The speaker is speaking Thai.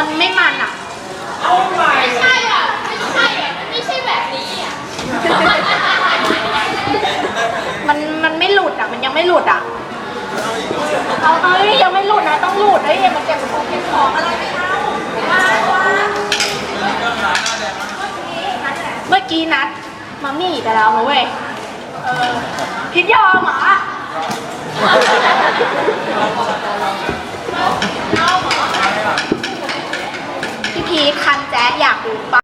มันไม่มันอะไม่ใช่อะ ไม่ใช่อะ ไม่ใช่แบบนี้อะ มันมันไม่หลุดอะ มันยังไม่หลุดอะ เอาเอ้ยยังไม่หลุดนะ ต้องหลุดเอ้ยอย่ามาเก็บของเก็บของอะไรไม่เอามาว่าเมื่อกี้นัดมามี่ไปแล้วนะเว้ยเออพิดยอมเหรอพี่พีชคัน แจ๊ะอยากดูปะ